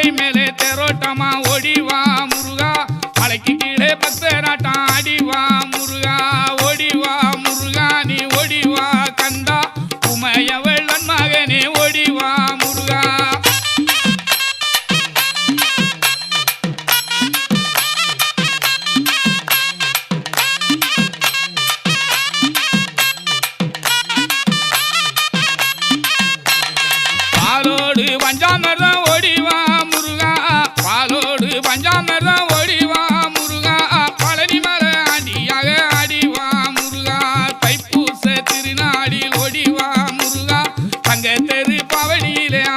மலை மேலே தெரோட்டமா ஓடிவா முருகா. மலைக்கு கீழே பக்தராட்டம் அடிவா முருகா. ஓடிவா முருகா நீ ஓடிவா கந்தா. உமையவ மணியிலே